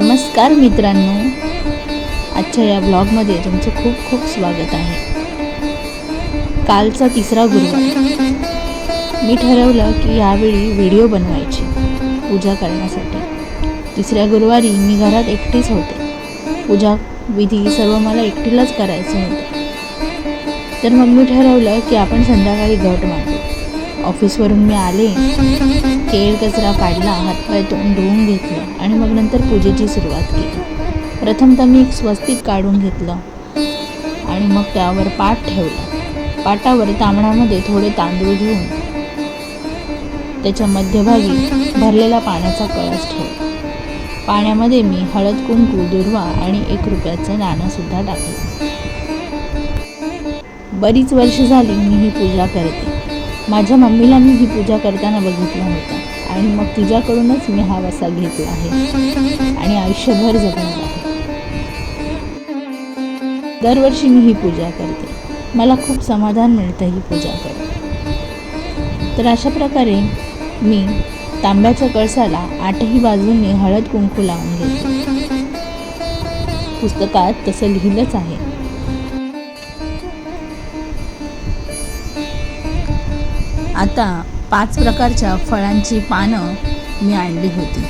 नमस्कार मित्रांनो. आजच्या या ब्लॉगमध्ये तुमचं खूप खूप स्वागत आहे. कालचा तिसरा गुरुवार मी ठरवलं की यावेळी व्हिडिओ बनवायची पूजा करण्यासाठी. तिसऱ्या गुरुवारी मी घरात एकटीच होते. पूजा विधी सर्व मला एकटीलाच करायचं होतं. तर मग मी ठरवलं की आपण संध्याकाळी घट मांडू ऑफिसवरून मी आले. केळ कचरा काढला हातपाय तोंड धुवून घेतलं आणि मग नंतर पूजेची सुरुवात केली. प्रथमतः मी एक स्वस्तिक काढून घेतलं आणि मग त्यावर पाट ठेवला. पाटावर तांबणामध्ये थोडे तांदूळ घेऊन त्याच्या मध्यभागी भरलेला पाण्याचा कळस ठेवला. पाण्यामध्ये मी हळद कुंकू दुर्वा आणि एक रुपयाचं नाणंसुद्धा टाकलं. बरीच वर्ष झाली मी ही पूजा करते. माझ्या मम्मीला मी ही पूजा करताना बघितलं होतं. आणि मग तुझ्याकडूनच मी हा वसा घेतला आहे. आणि आयुष्यभर जगणार आहे. दरवर्षी मी ही पूजा करते. मला खूप समाधान मिळतं ही पूजा करून तर अशा प्रकारे मी तांब्याच्या कळसाला आठही बाजूंनी हळद कुंकू लावून घेते. पुस्तकात तसं लिहिलंच आहे. आता पाच प्रकारच्या फळांची पानं मी आणली होती.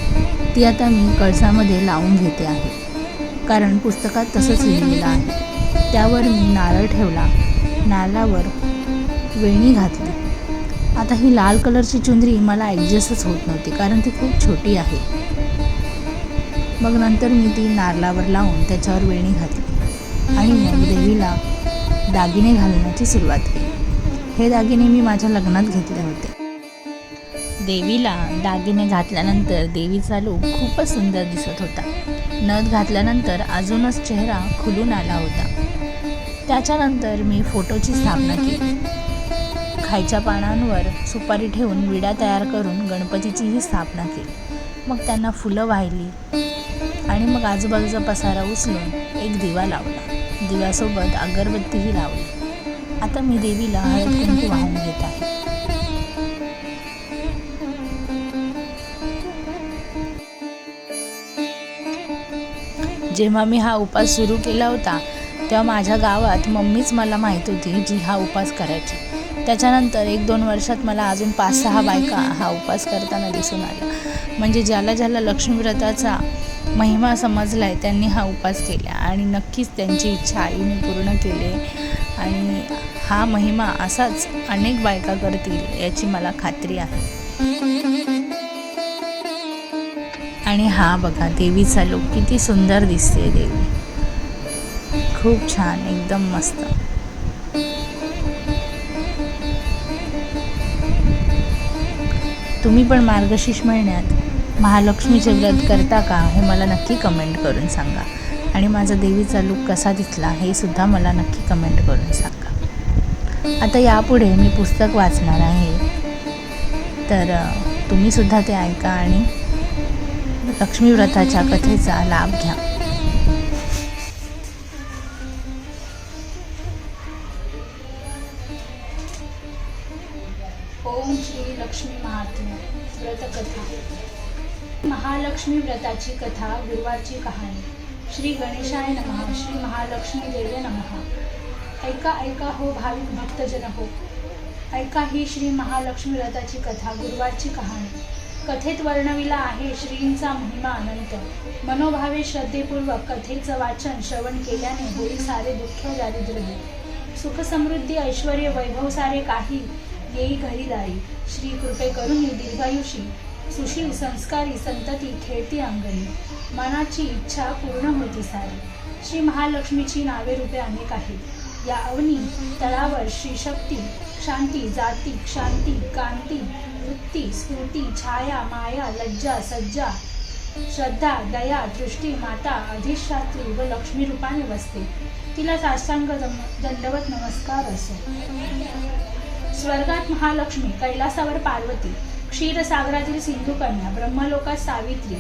ती आता मी कळसामध्ये लावून घेते आहे. कारण पुस्तकात तसंच लिहिलेलं आहे. त्यावर मी नारळ ठेवला. नारळावर वेणी घातली. आता ही लाल कलरची चुंदरी मला ॲडजस्टच होत नव्हती कारण ती खूप छोटी आहे. मग नंतर मी ती नारळावर लावून त्याच्यावर वेणी घातली आणि मग देवीला दागिने घालण्याची सुरुवात केली. हे दागिने मी माझ्या लग्नात घेतले होते. देवीला दागिने घातल्यानंतर देवीचा लूक खूपच सुंदर दिसत होता. नथ घातल्यानंतर अजूनच चेहरा खुलून आला होता. त्याच्यानंतर मी फोटोची स्थापना केली. खायच्या पानांवर सुपारी ठेवून विडा तयार करून गणपतीचीही स्थापना केली. मग त्यांना फुलं वाहिली आणि मग आजूबाजूचा पसारा उचलून एक दिवा लावला. दिव्यासोबत अगरबत्तीही लावली. आता मी देवीला हळद कुंकू वाहून घेत आहे. जेव्हा मी हा उपास सुरू केला होता तेव्हा माझ्या गावात मम्मीच मला माहीत होती जी हा उपास करायची. त्याच्यानंतर एक दोन वर्षात मला अजून पाच सहा बायका हा उपास करताना दिसून आला म्हणजे ज्याला ज्याला लक्ष्मीव्रताचा महिमा समजला आहे त्यांनी हा उपास केला आणि नक्कीच त्यांची इच्छा आईने पूर्ण केली. आणि हा महिमा असाच अनेक बायका करतील याची मला खात्री आहे. आणि हा बघा देवीचा लूक किती सुंदर दिसते देवी. खूप छान एकदम मस्त. तुम्ही पण मार्गशीर्ष महिन्यात महालक्ष्मीचे व्रत करता का हे मला नक्की कमेंट करून सांगा. आणि माझा देवीचा लूक कसा दिसला हे सुद्धा मला नक्की कमेंट करून सांगा. आता यापुढे मी पुस्तक वाचणार आहे. तर तुम्ही सुद्धा ते ऐका आणि लक्ष्मी व्रताच्या कथेचा लाभ घ्या. ओम श्री लक्ष्मी महात्म्य व्रतकथा. महालक्ष्मी व्रताची कथा गुरुवारची कहाणी. श्री गणेशाय नमः श्री महालक्ष्मी देवे नमः. ऐका ऐका हो भाविक भक्तजन हो. ऐका ही श्री महालक्ष्मी व्रताची कथा गुरुवारची कहाणी. कथेत वर्णविला आहे श्रींचा महिमा अनंत. मनोभावे श्रद्धेपूर्वक कथेचं वाचन श्रवण केल्याने होईल सारे दुःख दारिद्र्य दूर. सुख समृद्धी ऐश्वर वैभव सारे काही येई घरी दारी श्री कृपे करून दीर्घायुषी सुशील संस्कारी संतती खेळती अंगणी. मनाची इच्छा पूर्ण होती सारी. श्री महालक्ष्मीची नावे रूपे अनेक आहेत. या अवनी तळावर श्री शक्ती शांती जाती शांती कांती वृत्ती स्फूर्ती छाया माया लज्जा सज्जा श्रद्धा दया दृष्टी माता अधिष्ठात्री व लक्ष्मी रूपाने बसते तिला साष्टांग दंडवत नमस्कार असो. स्वर्गात महालक्ष्मी कैलासावर पार्वती क्षीरसागरातील सिंधू कन्या ब्रह्मलोकात सावित्री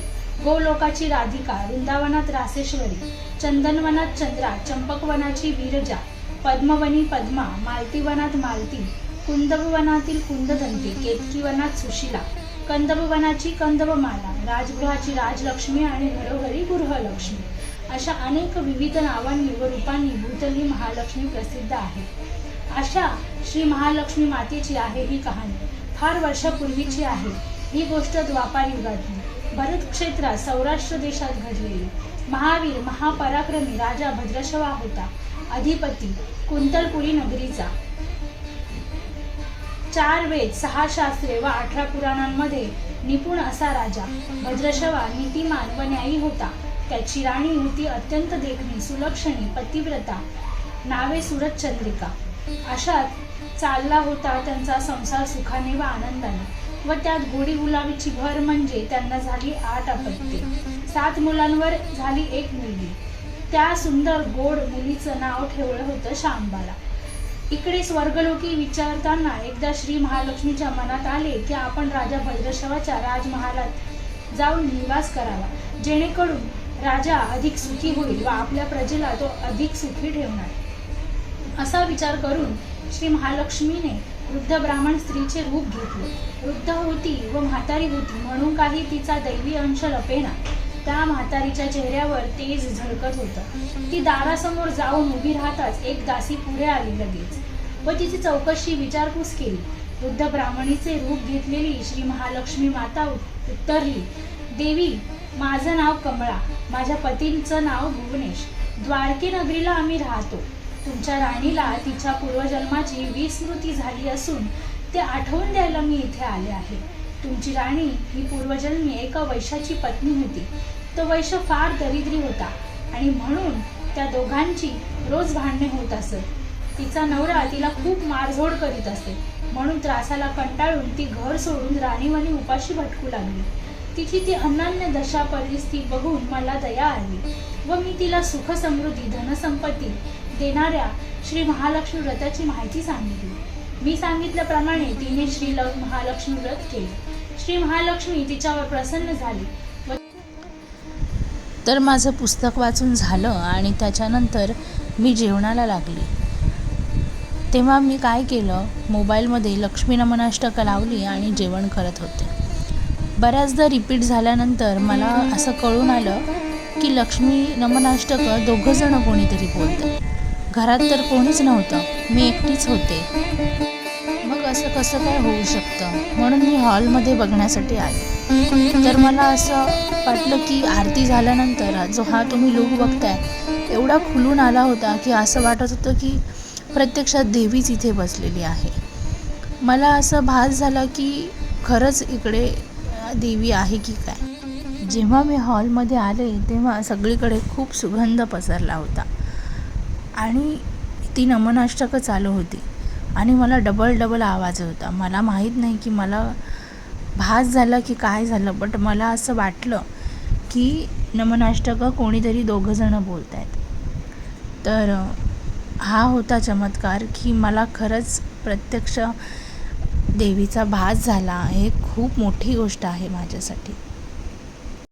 गोलोकाची राधिका वृंदावनात रासेश्वरी चंदनवनात चंद्रा चंपकवनाची विरजा पद्मवनी पद्मा मालतीवनात मालती कुंदवनातील कुंददंती केतकीवनात सुशिला कंदभुवनाची कंदबमाला राजगृहाची राजलक्ष्मी आणि घरोघरी गृहलक्ष्मी. अशा अनेक विविध नावांनी व रूपांनी भूतली महालक्ष्मी प्रसिद्ध आहे. अशा श्री महालक्ष्मी मातेची आहे ही कहाणी. फार वर्षापूर्वीची आहे. ही गोष्ट द्वापार युगातली भरत क्षेत्रात सौराष्ट्र देशात घडलेली. महावीर महापराक्रमी राजा भद्रशवा होता. अधिपती कुंतलपुरी नगरीचा. चार वेद सहा शास्त्रे व अठरा पुराणांमध्ये निपुण असा राजा. भद्रशवा नीतिमान व न्यायी होता. त्याची राणी होती अत्यंत देखणी सुलक्षणी पतिव्रता नावे सुरत चंद्रिका. अशात चालला होता त्यांचा संसार सुखाने व आनंदाने. व त्यात गोडी गुलाबीची भर म्हणजे त्यांना झाली आठ अपत्ये सात मुलांवर झाली एक मुलगी. त्या सुंदर गोड मुलीचं नाव ठेवलं होतं शांबाला. इकडे स्वर्गलोकी विचारताना एकदा श्री महालक्ष्मीच्या मनात आले की आपण राजा भद्रशवाच्या राजमहालात जाऊन निवास करावा. जेणेकरून राजा अधिक सुखी होईल व आपल्या प्रजेला तो अधिक सुखी ठेवणार. असा विचार करून श्री महालक्ष्मीने वृद्ध ब्राह्मण स्त्रीचे रूप घेतले. वृद्ध होती व म्हातारी होती म्हणून काही तिचा दैवी अंश लपेना. त्या म्हातारीच्या चेहऱ्यावर तेज झळकत होतं. ती दारासमोर जाऊन उभी राहताच एक दासी पुढे आली लगेच. व तिची चौकशी विचारपूस केली. वृद्ध ब्राह्मणीचे रूप घेतलेली श्री महालक्ष्मी माता उत्तरली. देवी माझं नाव कमळा. माझ्या पतींचं नाव भुवनेश. द्वारके नगरीला आम्ही राहतो. तुमच्या राणीला तिच्या पूर्वजन्माची विस्मृती झाली असून ते आठवून द्यायला मी इथे आले आहे. तुमची राणी ही पूर्वजन्मी एका वैशाची पत्नी होती. तो वैश्य फार दरिद्री होता आणि म्हणून त्या दोघांची रोज भांडणे होत असत तिचा नवरा तिला खूप मारझोड करीत असे. म्हणून त्रासाला कंटाळून ती घर सोडून राणीवणी उपाशी भटकू लागली. तिची ती अनन्य दशा परिस्थिती बघून मला दया आली व मी तिला सुखसमृद्धी धनसंपत्ती देणाऱ्या श्री महालक्ष्मी व्रताची माहिती सांगितली. मी सांगितल्याप्रमाणे तिने श्री महालक्ष्मी व्रत केले. श्री महालक्ष्मी तिच्यावर प्रसन्न झाली. तर माझं पुस्तक वाचून झालं आणि त्याच्यानंतर मी जेवणाला लागली. तेव्हा मी काय केलं? मोबाईलमध्ये लक्ष्मी नमनाष्टकं लावली आणि जेवण करत होते. बऱ्याचदा रिपीट झाल्यानंतर मला असं कळून आलं की लक्ष्मी नमनाष्टकं दोघंजणं कोणीतरी बोलतं घरात तर कोणीच नव्हतं. मी एकटीच होते. असं कसं काय होऊ शकतं? म्हणून मी हॉलमध्ये बघण्यासाठी आले. तर मला असं वाटलं की आरती झाल्यानंतर जो हा तुम्ही लुक बघताय एवढा खुलून आला होता की असं वाटत होतं की प्रत्यक्षात देवीच इथे बसलेली आहे. मला असं भास झाला की खरंच इकडे देवी आहे की काय? जेव्हा मी हॉलमध्ये आले तेव्हा सगळीकडे खूप सुगंध पसरला होता. आणि ती नमनाष्टकं चालू होती. आणि मला डबल डबल आवाज होता. मला माहीत नाही की मला भास झाला की काय झालं बट मला असं वाटलं की नमनाष्टकं कोणीतरी दोघंजणं बोलत आहेत तर हा होता चमत्कार की मला खरंच प्रत्यक्ष देवीचा भास झाला. हे खूप मोठी गोष्ट आहे माझ्यासाठी.